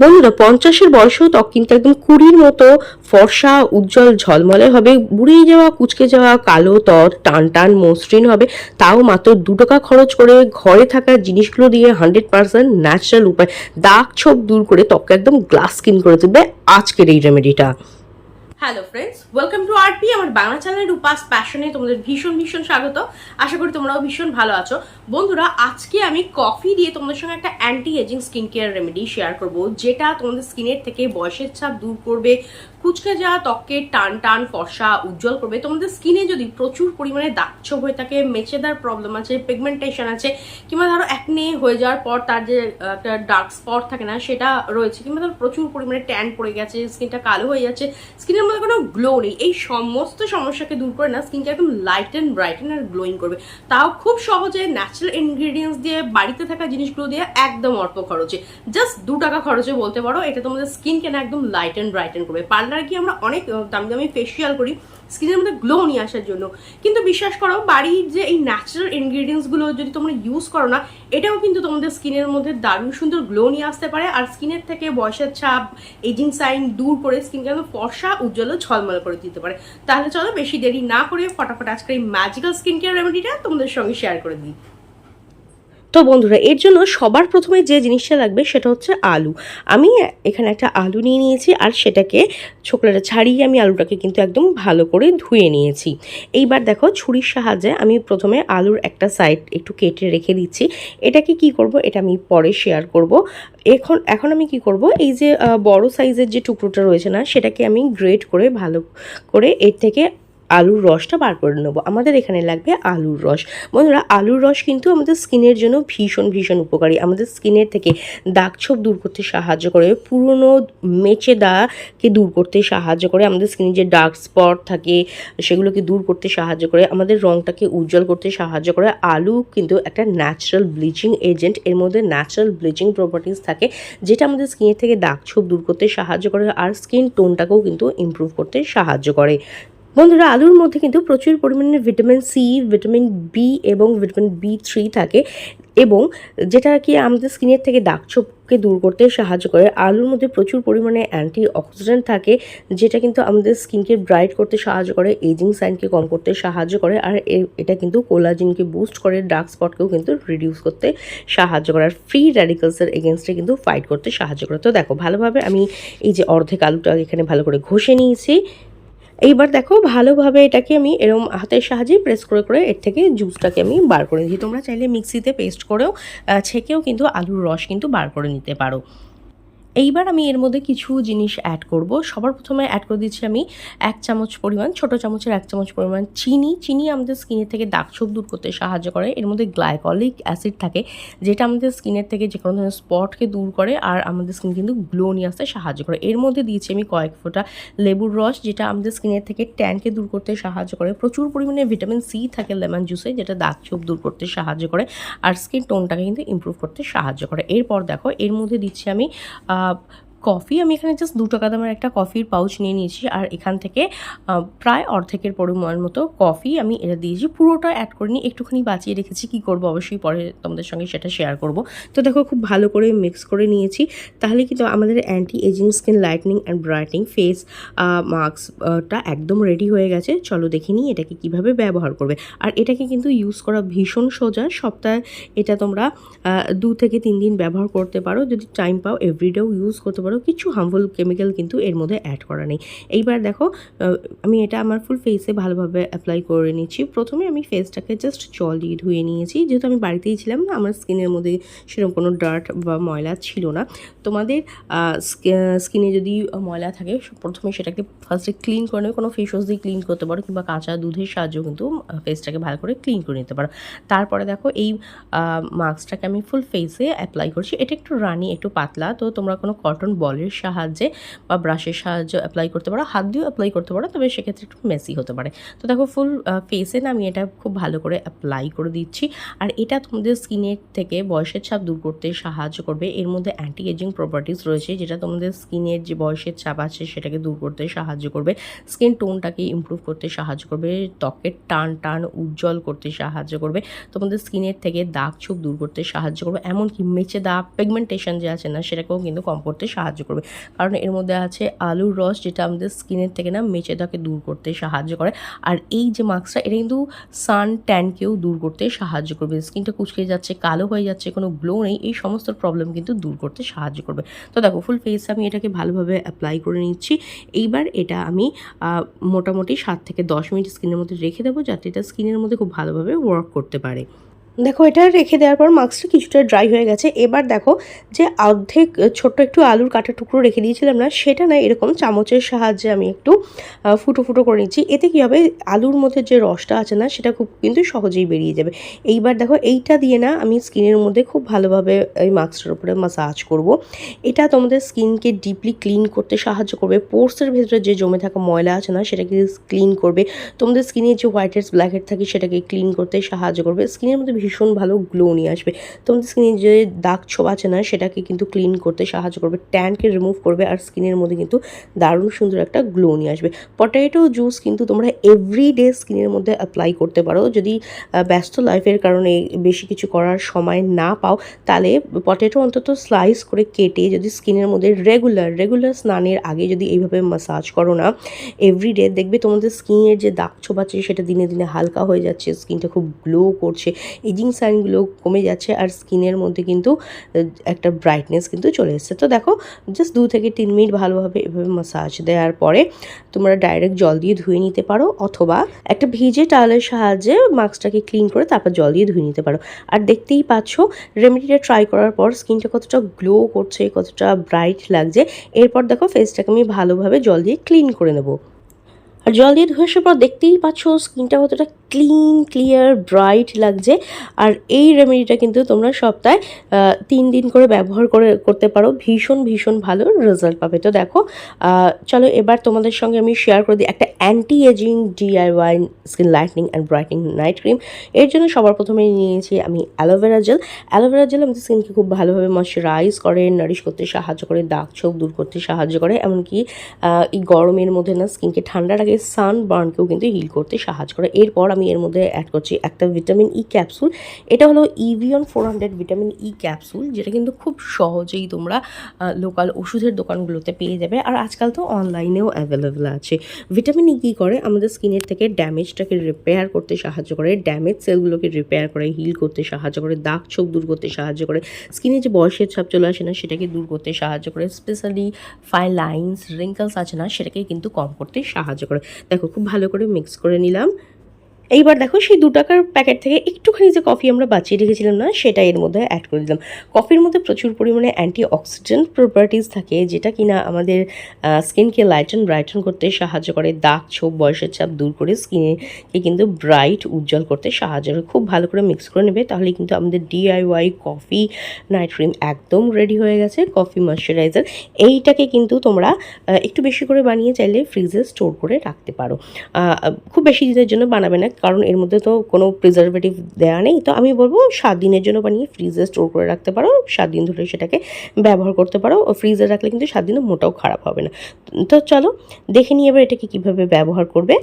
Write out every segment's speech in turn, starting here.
বন্ধুরা, পঞ্চাশের বয়সেও ত্বক কিন্তু একদম কুড়ির মতো ফর্সা, উজ্জ্বল, ঝলমলে হবে, বুড়িয়ে যাওয়া, কুচকে যাওয়া, কালো তর টান টান, মসৃণ হবে। তাও মাত্র দু টাকা খরচ করে ঘরে থাকা জিনিসগুলো দিয়ে হান্ড্রেড পার্সেন্ট ন্যাচারাল উপায়, দাগ ছোপ দূর করে ত্বককে একদম গ্লাস স্কিন করে তুলবে আজকের এই রেমেডিটা hello friends welcome to RP আমার বাংলা চ্যানেল রূপাস প্যাশনে তোমাদের ভীষণ ভীষণ স্বাগত। আশা করি তোমরাও ভীষণ ভালো আছো। বন্ধুরা, আজকে আমি কফি দিয়ে তোমাদের সঙ্গে একটা anti ageing skin care remedy share করব, যেটা তোমাদের স্কিনের থেকে বয়সের ছাপ দূর করবে কুচকে যাওয়া ত্বককে টান টান, ফর্সা, উজ্জ্বল করবে। তোমাদের স্কিনে যদি প্রচুর পরিমাণে দাগ ছোপ হয়ে থাকে, মেচেদার প্রবলেম আছে পিগমেন্টেশন আছে, কিংবা ধরো একনে হয়ে যাওয়ার পর তার যে একটা ডার্ক স্পট থাকে না, সেটা রয়েছে, কিংবা ধরো প্রচুর পরিমাণে ট্যান পড়ে গেছে স্কিনটা কালো হয়ে যাচ্ছে স্কিনের মধ্যে কোনো গ্লো নেই। এই সমস্ত সমস্যাকে দূর করে না স্কিনকে একদম লাইট অ্যান্ড ব্রাইটেন আর গ্লোয়িং করবে। তাও খুব সহজে ন্যাচারাল ইনগ্রিডিয়েন্টস দিয়ে, বাড়িতে থাকা জিনিসগুলো দিয়ে একদম অল্প খরচে। জাস্ট দু টাকা খরচে বলতে পারো, এটা তোমাদের স্কিনকে না একদম লাইট অ্যান্ড ব্রাইটেন করবে। পার্লারে গিয়ে আমরা অনেক দামি দামি ফেসিয়াল করি, স্কিনের মধ্যে গ্লো নিয়ে আসার জন্য। কিন্তু বিশ্বাস করো, বাড়ির যে এই ন্যাচারাল ইনগ্রিডিয়েন্টসগুলো যদি তোমরা ইউজ করো না, এটাও কিন্তু তোমাদের স্কিনের মধ্যে দারুণ সুন্দর গ্লো নিয়ে আসতে পারে। আর স্কিনের থেকে বয়সের ছাপ এজিং সাইন দূর করে স্কিনকে একদম ফর্সা, উজ্জ্বল ঝলমল করে দিতে পারে। তাহলে চলো বেশি দেরি না করে ফটাফট আজকের এই ম্যাজিক্যাল স্কিন কেয়ার রেমেডিটা তোমাদের সঙ্গে শেয়ার করে দিই। তো বন্ধুরা, এর জন্য সবার প্রথমে যে জিনিসটা লাগবে সেটা হচ্ছে আলু। আমি এখানে একটা আলু নিয়ে নিয়েছি আর সেটাকে ছোকলাটা ছাড়িয়ে আমি আলুটাকে কিন্তু একদম ভালো করে ধুয়ে নিয়েছি। এইবার দেখো ছুরির সাহায্যে আমি প্রথমে আলুর একটা সাইড একটু কেটে রেখে দিচ্ছি। এটাকে কি করব? এটা আমি পরে শেয়ার করব। এখন এখন আমি কি করব? এই যে বড় সাইজের যে টুকরোটা রয়েছে না, সেটাকে আমি গ্রেট করে ভালো করে এর থেকে আলুর রসটা বার করে নেব। আমাদের এখানে লাগবে আলুর রস। বন্ধুরা, আলুর রস কিন্তু আমাদের স্কিনের জন্য ভীষণ ভীষণ উপকারী। আমাদের স্কিনের থেকে দাগ ছোপ দূর করতে সাহায্য করে। পুরনো মেচে দাগকে দূর করতে সাহায্য করে। আমাদের স্কিনে যে ডার্ক স্পট থাকে, সেগুলোকে দূর করতে সাহায্য করে। আমাদের রংটাকে উজ্জ্বল করতে সাহায্য করে। আলু কিন্তু একটা ন্যাচারাল ব্লিচিং এজেন্ট এর মধ্যে ন্যাচারাল ব্লিচিং প্রপার্টিস থাকে, যেটা আমাদের স্কিনের থেকে দাগ ছোপ দূর করতে সাহায্য করে। আর স্কিন টোনটাকেও কিন্তু ইমপ্রুভ করতে সাহায্য করে। বন্ধুরা, আলুর মধ্যে কিন্তু প্রচুর পরিমাণে ভিটামিন সি ভিটামিন বি এবং ভিটামিন বি থ্রি থাকে এবং যেটা কি আমাদের স্কিনের থেকে দাগ ছোপকে দূর করতে সাহায্য করে। আলুর মধ্যে প্রচুর পরিমাণে অ্যান্টি অক্সিডেন্ট থাকে, যেটা কিন্তু আমাদের স্কিনকে ব্রাইট করতে সাহায্য করে এজিং সাইনকে কম করতে সাহায্য করে, আর এটা কিন্তু কোলাজিনকে বুস্ট করে ডার্ক স্পটকেও কিন্তু রিডিউস করতে সাহায্য করে, আর ফ্রি র্যাডিকালসের এগেনস্টে কিন্তু ফাইট করতে সাহায্য করে। তো দেখো, ভালোভাবে আমি এই যে অর্ধেক আলুটা এখানে ভালো করে ঘষে নিয়েছি। এইবার দেখো ভালোভাবে এটাকে আমি এরম হাতের সাহায্যে প্রেস করে করে এর থেকে জুসটাকে আমি বার করে নিয়েছি তোমরা চাইলে মিক্সিতে পেস্ট করেও ছেঁকেও কিন্তু আলুর রস কিন্তু বার করে নিতে পারো। এইবার আমি এর মধ্যে কিছু জিনিস অ্যাড করব। সবার প্রথমে অ্যাড করে দিচ্ছি আমি এক চামচ পরিমাণ, ছোট চামচের এক চামচ পরিমাণ চিনি। চিনি আমাদের স্কিনের থেকে দাগ ছোপ দূর করতে সাহায্য করে। এর মধ্যে গ্লাইকলিক অ্যাসিড থাকে, যেটা আমাদের স্কিনের থেকে যে কোনো ধরনের স্পটকে দূর করে আর আমাদের স্কিন কিন্তু গ্লো নিয়ে আসতে সাহায্য করে। এর মধ্যে দিয়েছি আমি কয়েক ফোঁটা লেবুর রস, যেটা আমাদের স্কিনের থেকে ট্যানকে দূর করতে সাহায্য করে। প্রচুর পরিমাণে ভিটামিন সি থাকে লেমন জুসে যেটা দাগ ছোপ দূর করতে সাহায্য করে আর স্কিন টোনটাকে কিন্তু ইমপ্রুভ করতে সাহায্য করে। এরপর দেখো, এর মধ্যে দিচ্ছি আমি आप কফি, আমি এখানে জাস্ট দু টাকা দামের একটা কফির পাউচ নিয়ে নিয়েছি আর এখান থেকে প্রায় অর্ধেকের পরিমাণ মতো কফি আমি এটা দিয়েছি। পুরোটা অ্যাড করে করিনি একটুখানি বাঁচিয়ে রেখেছি, কি করব অবশ্যই পরে তোমাদের সঙ্গে সেটা শেয়ার করব। তো দেখো, খুব ভালো করে মিক্স করে নিয়েছি। তাহলে কিন্তু আমাদের anti ageing skin lightening and brightening face মাস্কটা একদম রেডি হয়ে গেছে। চলো দেখে নিই এটাকে কীভাবে ব্যবহার করবে। আর এটাকে কিন্তু ইউজ করা ভীষণ সোজা। সপ্তাহে এটা তোমরা দু থেকে তিন দিন ব্যবহার করতে পারো। যদি টাইম পাও এভরিডেও ইউজ করতে পারো। কিছু হার্মফুল কেমিক্যাল কিন্তু এর মধ্যে অ্যাড করা নেই। এইবার দেখো আমি এটা আমার ফুল ফেসে ভালোভাবে অ্যাপ্লাই করে নিচ্ছি। প্রথমে আমি ফেসটাকে জাস্ট জল দিয়ে ধুয়ে নিয়েছি। যেহেতু আমি বাড়িতেই ছিলাম না আমার স্কিনের মধ্যে সেরকম কোনো ডার্ট বা ময়লা ছিল না। তোমাদের স্কিনে যদি ময়লা থাকে প্রথমে সেটাকে ফার্স্টে ক্লিন করে নেবে। কোনো ফেস ওয়াশ দিয়ে ক্লিন করতে পারো কিংবা কাঁচা দুধের সাহায্যেও কিন্তু ফেসটাকে ভালো করে ক্লিন করে নিতে পারো। তারপরে দেখো, এই মাস্কটাকে আমি ফুল ফেসে অ্যাপ্লাই করছি। এটা একটু রানি একটু পাতলা। তো তোমরা কোনো কটন বলের সাহায্যে বা ব্রাশের সাহায্যে অ্যাপ্লাই করতে পারো, হাত দিয়েও অ্যাপ্লাই করতে পারো, তবে সেক্ষেত্রে একটু মেসি হতে পারে। তো দেখো ফুল ফেসে না আমি এটা খুব ভালো করে অ্যাপ্লাই করে দিচ্ছি। আর এটা তোমাদের স্কিনের থেকে বয়সের ছাপ দূর করতে সাহায্য করবে। এর মধ্যে অ্যান্টি এজিং প্রপার্টিস রয়েছে, যেটা তোমাদের স্কিনের যে বয়সের ছাপ আছে সেটাকে দূর করতে সাহায্য করবে। স্কিন টোনটাকে ইমপ্রুভ করতে সাহায্য করবে, ত্বকের টান টান উজ্জ্বল করতে সাহায্য করবে, তোমাদের স্কিনের থেকে দাগ ছোপ দূর করতে সাহায্য করবে। এমনকি মেচে দাগ পিগমেন্টেশন যে আছে না, সেটাকেও কিন্তু কম করতে সাহায্য করবে। কারণ এর মধ্যে আছে আলুর রস, যেটা আমাদের স্কিনের থেকে না মেচে দাগকে দূর করতে সাহায্য করে। আর এই যে মাস্কটা, এটা কিন্তু সান ট্যানকেও দূর করতে সাহায্য করবে। স্কিনটা কুচকে যাচ্ছে, কালো হয়ে যাচ্ছে, কোনো গ্লো নেই, এই সমস্ত প্রবলেম কিন্তু দূর করতে সাহায্য করবে। তো দেখো ফুল ফেস আমি এটাকে ভালোভাবে অ্যাপ্লাই করে নিচ্ছি। এইবার এটা আমি মোটামুটি সাত থেকে দশ মিনিট স্কিনের মধ্যে রেখে দেবো, যাতে এটা স্কিনের মধ্যে খুব ভালোভাবে ওয়ার্ক করতে পারে। দেখো, এটা রেখে দেওয়ার পর মাস্কটা কিছুটা ড্রাই হয়ে গেছে। এবার দেখো যে অর্ধেক ছোট্ট একটু আলুর কাটা টুকরো রেখে দিয়েছিলাম না, সেটা না এরকম চামচের সাহায্যে আমি একটু ফুটো ফুটো করে নিচ্ছি। এতে কী হবে? আলুর মধ্যে যে রসটা আছে না, সেটা খুব কিন্তু সহজেই বেরিয়ে যাবে। এইবার দেখো, এইটা দিয়ে না আমি স্কিনের মধ্যে খুব ভালোভাবে এই মাস্কটার উপরে মাসাজ করব। এটা তোমাদের স্কিনকে ডিপলি ক্লিন করতে সাহায্য করবে। পোর্সের ভেতরে যে জমে থাকা ময়লা আছে না, সেটাকে ক্লিন করবে। তোমাদের স্কিনের যে হোয়াইট হেডস ব্ল্যাক হেড থাকে, সেটাকে ক্লিন করতে সাহায্য করবে। স্কিনের মধ্যে ভীষণ ভালো গ্লো নিয়ে আসবে। তোমাদের স্কিনের যে দাগ ছোপ আছে না, সেটাকে কিন্তু ক্লিন করতে সাহায্য করবে ট্যানকে রিমুভ করবে আর স্কিনের মধ্যে কিন্তু দারুণ সুন্দর একটা গ্লো নিয়ে আসবে। পটেটো জুস কিন্তু তোমরা এভরি ডে স্কিনের মধ্যে অ্যাপ্লাই করতে পারো। যদি ব্যস্ত লাইফের কারণে বেশি কিছু করার সময় না পাও, তাহলে পটেটো অন্তত স্লাইস করে কেটে যদি স্কিনের মধ্যে রেগুলার রেগুলার স্নানের আগে যদি এইভাবে মাসাজ করো না এভরিডে দেখবে তোমাদের স্কিনের যে দাগ ছোপ আছে, সেটা দিনে দিনে হালকা হয়ে যাচ্ছে স্কিনটা খুব গ্লো করছে। এজিং সাইনগুলো কমে যাচ্ছে আর স্কিনের মধ্যে কিন্তু একটা ব্রাইটনেস কিন্তু চলে এসেছে। তো দেখো জাস্ট দু থেকে তিন মিনিট ভালোভাবে এভাবে মাসাজ দেওয়ার পরে তোমরা ডাইরেক্ট জল দিয়ে ধুয়ে নিতে পারো অথবা একটা ভিজে টাওয়ালের সাহায্যে মাস্কটাকে ক্লিন করে তারপর জল দিয়ে ধুয়ে নিতে পারো। আর দেখতেই পাচ্ছ রেমেডিটা ট্রাই করার পর স্কিনটা কতটা গ্লো করছে, কতটা ব্রাইট লাগছে। এরপর দেখো ফেসটাকে আমি ভালোভাবে জল দিয়ে ক্লিন করে নেব। আর জল দিয়ে ধুয়ে আসার পর দেখতেই পাচ্ছ স্কিনটা কতটা ক্লিন ক্লিয়ার ব্রাইট লাগছে। আর এই রেমেডিটা কিন্তু তোমরা সপ্তাহে তিন দিন করে ব্যবহার করে, করতে পারো। ভীষণ ভীষণ ভালো রেজাল্ট পাবে। তো দেখো চলো এবার তোমাদের সঙ্গে আমি শেয়ার করে দিই একটা anti ageing DIY skin lightening and brightening night cream এর জন্য সবার প্রথমে নিয়েছি আমি অ্যালোভেরা জেল অ্যালোভেরা জেল আমাদের স্কিনকে খুব ভালোভাবে ময়শ্চারাইজ করে নারিশ করতে সাহায্য করে, দাগ ছোপ দূর করতে সাহায্য করে। এমনকি এই গরমের মধ্যে না স্কিনকে ঠান্ডা রাখে সান বার্নকেও কিন্তু হিল করতে সাহায্য করে। এরপর আমি এর মধ্যে অ্যাড করছি একটা ভিটামিন ই ক্যাপসুল এটা হলো Evion four hundred vitamin E capsule যেটা কিন্তু খুব সহজেই তোমরা লোকাল ওষুধের দোকানগুলোতে পেয়ে যাবে। আর আজকাল তো অনলাইনেও অ্যাভেলেবেল আছে। ভিটামিন ই কী করে? আমাদের স্কিনের থেকে ড্যামেজটাকে রিপেয়ার করতে সাহায্য করে ড্যামেজ সেলগুলোকে রিপেয়ার করে হিল করতে সাহায্য করে, দাগ ছোপ দূর করতে সাহায্য করে। স্কিনে যে বয়সের ছাপ চলে আসে না, সেটাকে দূর করতে সাহায্য করে। স্পেশালি ফাইন লাইন্স রিঙ্কলস আছে না, সেটাকে কিন্তু কম করতে সাহায্য করে। দেখো খুব ভালো করে মিক্স করে নিলাম। এইবার দেখো সেই দু টাকার প্যাকেট থেকে একটুখানি যে কফি আমরা বাঁচিয়ে রেখেছিলাম না, সেটা এর মধ্যে অ্যাড করে দিলাম। কফির মধ্যে প্রচুর পরিমাণে অ্যান্টি অক্সিডেন্ট প্রপার্টিস থাকে, যেটা কিনা আমাদের স্কিনকে লাইটন ব্রাইটন করতে সাহায্য করে। দাগ, ছোপ, বয়সের চাপ দূর করে স্কিনকে কিন্তু ব্রাইট উজ্জ্বল করতে সাহায্য করে। খুব ভালো করে মিক্স করে নেবে, তাহলে কিন্তু আমাদের ডিআইওয়াই কফি নাইট ক্রিম একদম রেডি হয়ে গেছে। কফি ময়শ্চারাইজার এইটাকে কিন্তু তোমরা একটু বেশি করে বানিয়ে চাইলে ফ্রিজে স্টোর করে রাখতে পারো। খুব বেশি দিনের জন্য বানাবে না। কারণ এর মধ্যে তো কোনো প্রিজারভেটিভ দেওয়া নেই। তো আমি বলব সাত দিনের জন্য বানিয়ে ফ্রিজে স্টোর করে রাখতে পারো। সাত দিন ধরে সেটাকে ব্যবহার করতে পারো। ও ফ্রিজে রাখলে কিন্তু সাত দিনও মোটাও খারাপ হবে না। তো চলো দেখে নিয়ে এবার এটাকে কীভাবে ব্যবহার করবে।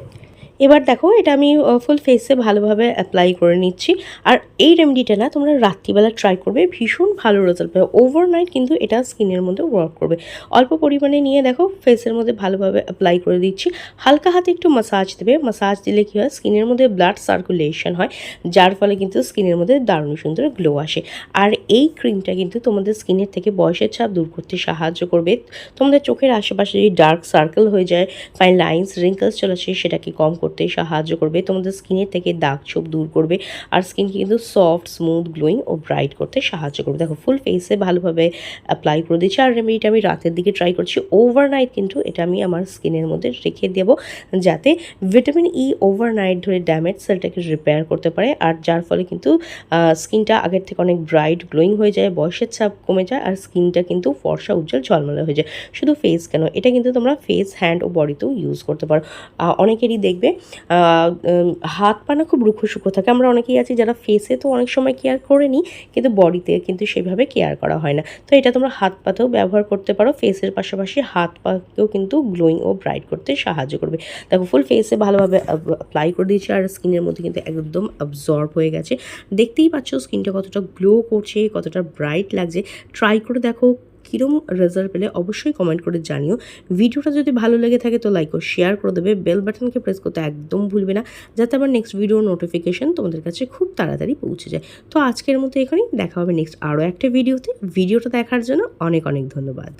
এবার দেখো, এটা আমি ফুল ফেসে ভালোভাবে অ্যাপ্লাই করে নিচ্ছি। আর এই রেমেডিটা না, তোমরা রাত্রিবেলা ট্রাই করবে, ভীষণ ভালো রেজাল্ট পাবে। ওভারনাইট কিন্তু এটা স্কিনের মধ্যে ওয়ার্ক করবে। অল্প পরিমাণে নিয়ে দেখো ফেসের মধ্যে ভালোভাবে অ্যাপ্লাই করে দিচ্ছি। হালকা হাতে একটু মাসাজ দেবে। মাসাজ দিলে কী হয় স্কিনের মধ্যে ব্লাড সার্কুলেশন হয়, যার ফলে কিন্তু স্কিনের মধ্যে দারুণ সুন্দর গ্লো আসে। আর এই ক্রিমটা কিন্তু তোমাদের স্কিনের থেকে বয়সের ছাপ দূর করতে সাহায্য করবে। তোমাদের চোখের আশেপাশে যদি ডার্ক সার্কেল হয়ে যায় ফাইন লাইন্স রিঙ্কলস চলে আসে, সেটাকে কম করতে করতে সাহায্য করবে। তোমাদের স্কিনের থেকে দাগ ছোপ দূর করবে আর স্কিনকে কিন্তু সফট স্মুথ গ্লোয়িং ও ব্রাইট করতে সাহায্য করবে। দেখো ফুল ফেসে ভালোভাবে অ্যাপ্লাই করে দিচ্ছি আর রেমেডিটা আমি রাতের দিকে ট্রাই করছি। ওভারনাইট কিন্তু এটা আমি আমার স্কিনের মধ্যে রেখে দেবো যাতে ভিটামিন ই ওভারনাইট ধরে ড্যামেজ সেলটাকে রিপেয়ার করতে পারে। আর যার ফলে কিন্তু স্কিনটা আগের থেকে অনেক ব্রাইট গ্লোয়িং হয়ে যায়, বয়সের ছাপ কমে যায় আর স্কিনটা কিন্তু ফর্সা, উজ্জ্বল, ঝলমলে হয়ে যায়। শুধু ফেস কেন, এটা কিন্তু তোমরা ফেস হ্যান্ড ও বডিতেও ইউজ করতে পারো। অনেকেরই দেখবে হাত পা না খুব রুখো শুকো থাকে। আমরা অনেকেই আছি যারা ফেসে তো অনেক সময় কেয়ার করে নিই কিন্তু বডিতে কিন্তু সেভাবে কেয়ার করা হয় না। তো এটা তোমরা হাত পাতেও ব্যবহার করতে পারো। ফেসের পাশাপাশি হাত পাকেও কিন্তু গ্লোয়িং ও ব্রাইট করতে সাহায্য করবে। দেখো ফুল ফেসে ভালোভাবে অ্যাপ্লাই করে দিয়েছি আর স্কিনের মধ্যে কিন্তু একদম অবজর্ব হয়ে গেছে। দেখতেই পাচ্ছ স্কিনটা কতটা গ্লো করছে, কতটা ব্রাইট লাগছে। ট্রাই করে দেখো কীরম রেজাল্ট পেলে অবশ্যই কমেন্ট করে জানিও। ভিডিওটা যদি ভালো লেগে থাকে তো লাইক ও শেয়ার করে দেবে। বেল বাটনকে প্রেস করতে একদম ভুলবে না। যাতে আমার নেক্সট ভিডিওর নোটিফিকেশন তোমাদের কাছে খুব তাড়াতাড়ি পৌঁছে যায়। তো আজকের মতো এখানেই দেখা হবে নেক্সট আরও একটা ভিডিওতে ভিডিওটা দেখার জন্য অনেক অনেক ধন্যবাদ।